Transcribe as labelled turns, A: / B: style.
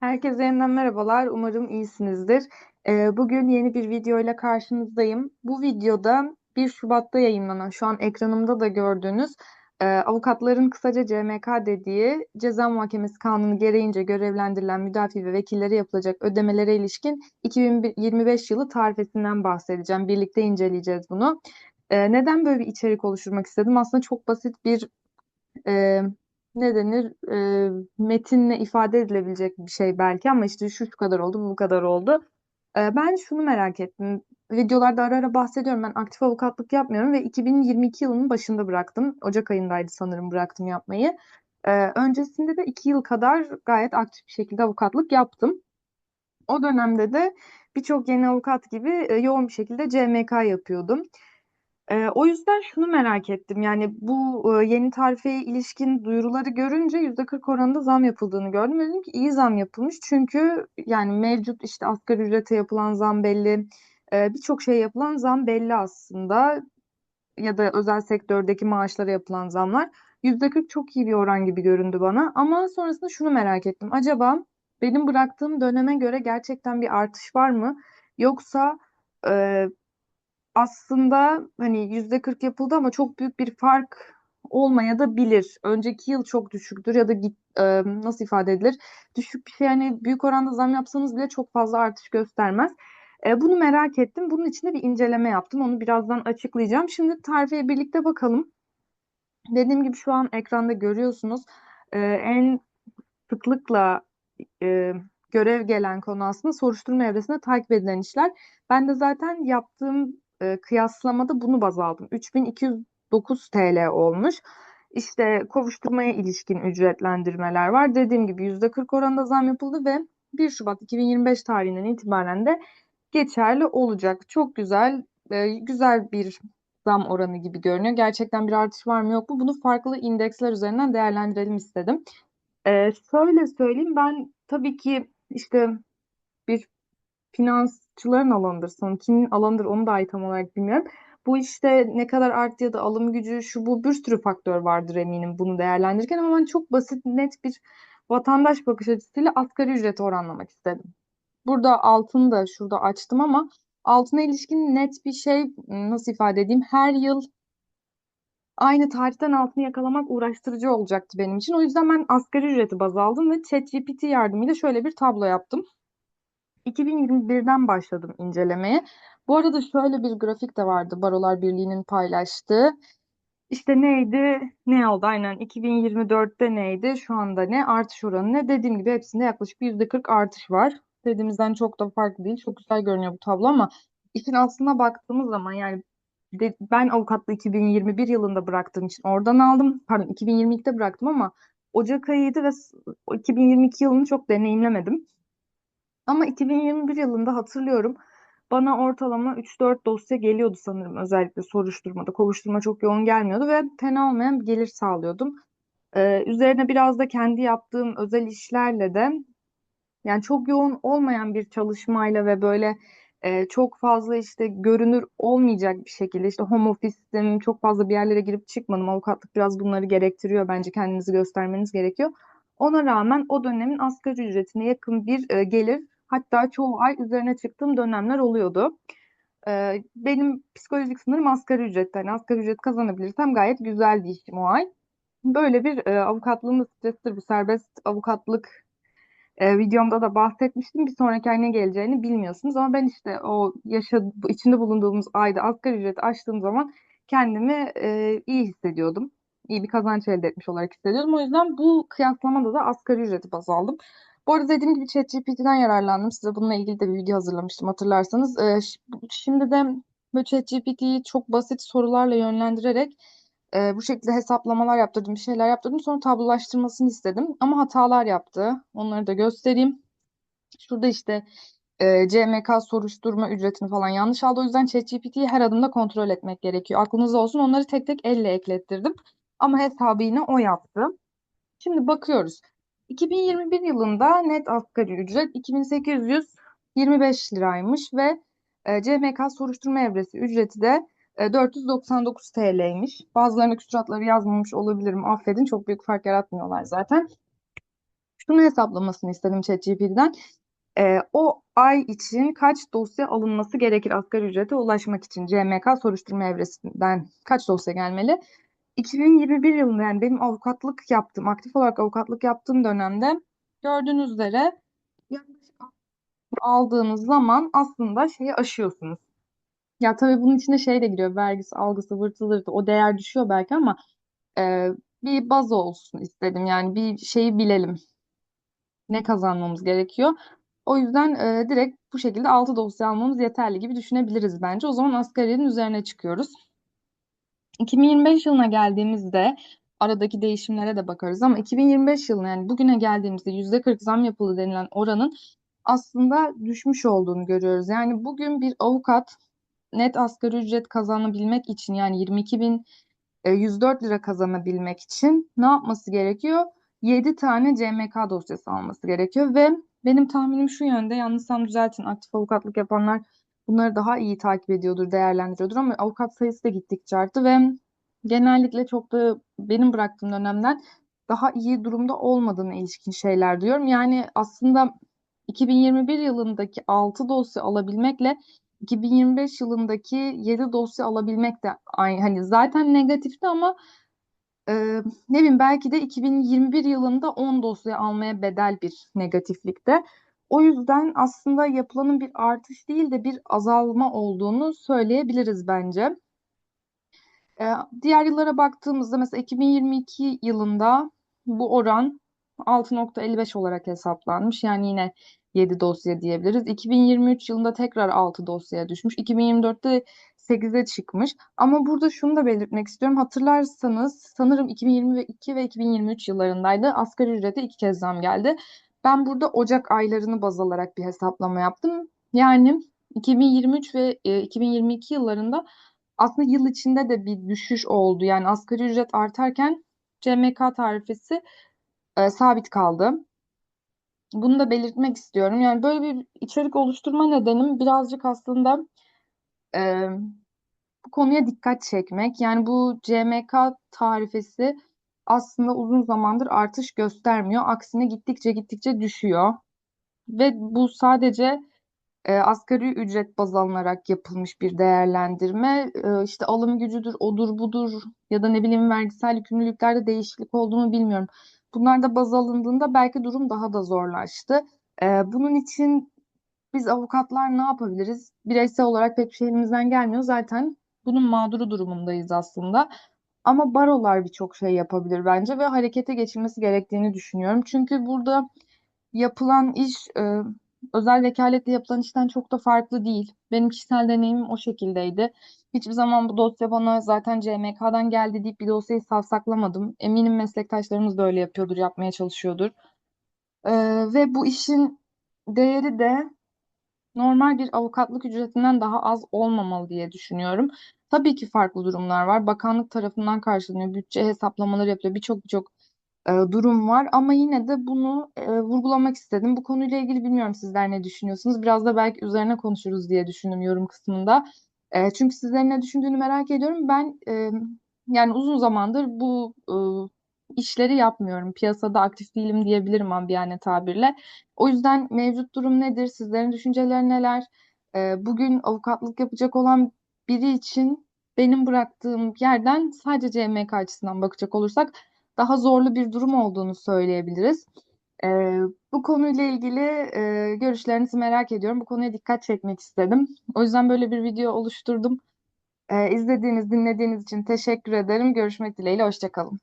A: Herkese yeniden merhabalar. Umarım iyisinizdir. Ee, bugün yeni bir video ile karşınızdayım. Bu videoda 1 Şubat'ta yayınlanan, şu an ekranımda da gördüğünüz e, avukatların kısaca CMK dediği Ceza Muhakemesi Kanunu gereğince görevlendirilen müdafi ve vekillere yapılacak ödemelere ilişkin 2025 yılı tarifesinden bahsedeceğim. Birlikte inceleyeceğiz bunu. Ee, neden böyle bir içerik oluşturmak istedim? Aslında çok basit bir e, ne denir e, metinle ifade edilebilecek bir şey belki ama işte şu şu kadar oldu bu kadar oldu. E, ben şunu merak ettim. Videolarda ara ara bahsediyorum. Ben aktif avukatlık yapmıyorum ve 2022 yılının başında bıraktım. Ocak ayındaydı sanırım bıraktım yapmayı. E, öncesinde de 2 yıl kadar gayet aktif bir şekilde avukatlık yaptım. O dönemde de birçok yeni avukat gibi e, yoğun bir şekilde CMK yapıyordum. Ee, o yüzden şunu merak ettim. Yani bu e, yeni tarifeye ilişkin duyuruları görünce %40 oranında zam yapıldığını gördüm. Dedim ki iyi zam yapılmış. Çünkü yani mevcut işte asgari ücrete yapılan zam belli. Ee, birçok şey yapılan zam belli aslında. Ya da özel sektördeki maaşlara yapılan zamlar. %40 çok iyi bir oran gibi göründü bana. Ama sonrasında şunu merak ettim. Acaba benim bıraktığım döneme göre gerçekten bir artış var mı? Yoksa e, aslında hani yüzde 40 yapıldı ama çok büyük bir fark olmaya da bilir. Önceki yıl çok düşüktür ya da git, e, nasıl ifade edilir? Düşük bir şey yani büyük oranda zam yapsanız bile çok fazla artış göstermez. E, bunu merak ettim. Bunun için de bir inceleme yaptım. Onu birazdan açıklayacağım. Şimdi tarifeye birlikte bakalım. Dediğim gibi şu an ekranda görüyorsunuz. E, en sıklıkla e, görev gelen konu aslında soruşturma evresinde takip edilen işler. Ben de zaten yaptığım e, kıyaslamada bunu baz aldım. 3209 TL olmuş. İşte kovuşturmaya ilişkin ücretlendirmeler var. Dediğim gibi %40 oranında zam yapıldı ve 1 Şubat 2025 tarihinden itibaren de geçerli olacak. Çok güzel, e, güzel bir zam oranı gibi görünüyor. Gerçekten bir artış var mı yok mu? Bunu farklı indeksler üzerinden değerlendirelim istedim. E, şöyle söyleyeyim ben tabii ki işte bir finansçıların alanıdır sanırım. Kimin alanıdır onu dahi tam olarak bilmiyorum. Bu işte ne kadar arttı ya da alım gücü şu bu bir sürü faktör vardır eminim bunu değerlendirirken ama ben çok basit net bir vatandaş bakış açısıyla asgari ücreti oranlamak istedim. Burada altını da şurada açtım ama altına ilişkin net bir şey nasıl ifade edeyim her yıl aynı tarihten altını yakalamak uğraştırıcı olacaktı benim için. O yüzden ben asgari ücreti baz aldım ve ChatGPT yardımıyla şöyle bir tablo yaptım. 2021'den başladım incelemeye. Bu arada şöyle bir grafik de vardı Barolar Birliği'nin paylaştığı. İşte neydi? Ne oldu? Aynen 2024'te neydi? Şu anda ne? Artış oranı ne? Dediğim gibi hepsinde yaklaşık %40 artış var. Dediğimizden çok da farklı değil. Çok güzel görünüyor bu tablo ama işin aslına baktığımız zaman yani de, ben avukatlığı 2021 yılında bıraktığım için oradan aldım. Pardon 2022'de bıraktım ama Ocak ayıydı ve 2022 yılını çok deneyimlemedim. Ama 2021 yılında hatırlıyorum bana ortalama 3-4 dosya geliyordu sanırım özellikle soruşturmada. Kovuşturma çok yoğun gelmiyordu ve fena olmayan bir gelir sağlıyordum. Ee, üzerine biraz da kendi yaptığım özel işlerle de yani çok yoğun olmayan bir çalışmayla ve böyle e, çok fazla işte görünür olmayacak bir şekilde işte home office'im çok fazla bir yerlere girip çıkmadım. Avukatlık biraz bunları gerektiriyor. Bence kendinizi göstermeniz gerekiyor. Ona rağmen o dönemin asgari ücretine yakın bir e, gelir Hatta çoğu ay üzerine çıktığım dönemler oluyordu. Ee, benim psikolojik sınırım asgari ücret. Yani asgari ücret kazanabilirsem gayet güzel bir işim o ay. Böyle bir e, avukatlığın da stresidir bu serbest avukatlık e, videomda da bahsetmiştim. Bir sonraki ay ne geleceğini bilmiyorsunuz ama ben işte o yaşadı, içinde bulunduğumuz ayda asgari ücret açtığım zaman kendimi e, iyi hissediyordum. İyi bir kazanç elde etmiş olarak hissediyordum. O yüzden bu kıyaslamada da asgari ücreti baz aldım. Bu arada dediğim gibi ChatGPT'den yararlandım. Size bununla ilgili de bir video hazırlamıştım hatırlarsanız. Ee, şimdi de böyle ChatGPT'yi çok basit sorularla yönlendirerek e, bu şekilde hesaplamalar yaptırdım, bir şeyler yaptırdım. Sonra tablolaştırmasını istedim. Ama hatalar yaptı. Onları da göstereyim. Şurada işte e, CMK soruşturma ücretini falan yanlış aldı. O yüzden ChatGPT'yi her adımda kontrol etmek gerekiyor. Aklınızda olsun. Onları tek tek elle eklettirdim. Ama hesabı yine o yaptı. Şimdi bakıyoruz. 2021 yılında net asgari ücret 2825 liraymış ve e, CMK soruşturma evresi ücreti de e, 499 TL'ymiş. Bazılarına küsuratları yazmamış olabilirim. Affedin çok büyük fark yaratmıyorlar zaten. Şunu hesaplamasını istedim ChatGPT'den. E, o ay için kaç dosya alınması gerekir asgari ücrete ulaşmak için? CMK soruşturma evresinden kaç dosya gelmeli? 2021 yılında yani benim avukatlık yaptığım, aktif olarak avukatlık yaptığım dönemde gördüğünüz üzere aldığınız zaman aslında şeyi aşıyorsunuz. Ya tabii bunun içinde şey de giriyor. Vergisi, algısı, vırtı zırtı. O değer düşüyor belki ama e, bir baz olsun istedim. Yani bir şeyi bilelim. Ne kazanmamız gerekiyor. O yüzden e, direkt bu şekilde 6 dosya almamız yeterli gibi düşünebiliriz bence. O zaman asgariyenin üzerine çıkıyoruz. 2025 yılına geldiğimizde aradaki değişimlere de bakarız ama 2025 yılına yani bugüne geldiğimizde %40 zam yapıldı denilen oranın aslında düşmüş olduğunu görüyoruz. Yani bugün bir avukat net asgari ücret kazanabilmek için yani 22.104 lira kazanabilmek için ne yapması gerekiyor? 7 tane CMK dosyası alması gerekiyor ve benim tahminim şu yönde yanlışsam düzeltin aktif avukatlık yapanlar bunları daha iyi takip ediyordur, değerlendiriyordur ama avukat sayısı da gittikçe arttı ve genellikle çok da benim bıraktığım dönemden daha iyi durumda olmadığına ilişkin şeyler diyorum. Yani aslında 2021 yılındaki 6 dosya alabilmekle 2025 yılındaki 7 dosya alabilmek de aynı. Hani zaten negatifti ama e, ne bileyim belki de 2021 yılında 10 dosya almaya bedel bir negatiflikte. O yüzden aslında yapılanın bir artış değil de bir azalma olduğunu söyleyebiliriz bence. E, diğer yıllara baktığımızda mesela 2022 yılında bu oran 6.55 olarak hesaplanmış. Yani yine 7 dosya diyebiliriz. 2023 yılında tekrar 6 dosyaya düşmüş. 2024'te 8'e çıkmış. Ama burada şunu da belirtmek istiyorum. Hatırlarsanız sanırım 2022 ve 2023 yıllarındaydı. Asgari ücrete iki kez zam geldi. Ben burada Ocak aylarını baz alarak bir hesaplama yaptım. Yani 2023 ve 2022 yıllarında aslında yıl içinde de bir düşüş oldu. Yani asgari ücret artarken CMK tarifesi e, sabit kaldı. Bunu da belirtmek istiyorum. Yani böyle bir içerik oluşturma nedenim birazcık aslında e, bu konuya dikkat çekmek. Yani bu CMK tarifesi aslında uzun zamandır artış göstermiyor. Aksine gittikçe gittikçe düşüyor. Ve bu sadece e, asgari ücret baz alınarak yapılmış bir değerlendirme. E, işte alım gücüdür, odur budur ya da ne bileyim vergisel yükümlülüklerde değişiklik olduğunu bilmiyorum. Bunlar da baz alındığında belki durum daha da zorlaştı. E, bunun için biz avukatlar ne yapabiliriz? Bireysel olarak pek bir şey elimizden gelmiyor. Zaten bunun mağduru durumundayız aslında. Ama barolar birçok şey yapabilir bence ve harekete geçilmesi gerektiğini düşünüyorum. Çünkü burada yapılan iş e, özel vekaletle yapılan işten çok da farklı değil. Benim kişisel deneyimim o şekildeydi. Hiçbir zaman bu dosya bana zaten CMK'dan geldi deyip bir dosyayı savsaklamadım. Eminim meslektaşlarımız da öyle yapıyordur, yapmaya çalışıyordur. E, ve bu işin değeri de normal bir avukatlık ücretinden daha az olmamalı diye düşünüyorum. Tabii ki farklı durumlar var. Bakanlık tarafından karşılanıyor, bütçe hesaplamaları yapıyor, birçok birçok e, durum var ama yine de bunu e, vurgulamak istedim. Bu konuyla ilgili bilmiyorum sizler ne düşünüyorsunuz. Biraz da belki üzerine konuşuruz diye düşündüm yorum kısmında. E, çünkü sizlerin ne düşündüğünü merak ediyorum. Ben e, yani uzun zamandır bu e, işleri yapmıyorum. Piyasada aktif değilim diyebilirim ambiyane tabirle. O yüzden mevcut durum nedir? Sizlerin düşünceleri neler? E, bugün avukatlık yapacak olan biri için benim bıraktığım yerden sadece CMK açısından bakacak olursak daha zorlu bir durum olduğunu söyleyebiliriz. E, bu konuyla ilgili e, görüşlerinizi merak ediyorum. Bu konuya dikkat çekmek istedim. O yüzden böyle bir video oluşturdum. E, izlediğiniz, dinlediğiniz için teşekkür ederim. Görüşmek dileğiyle, hoşçakalın.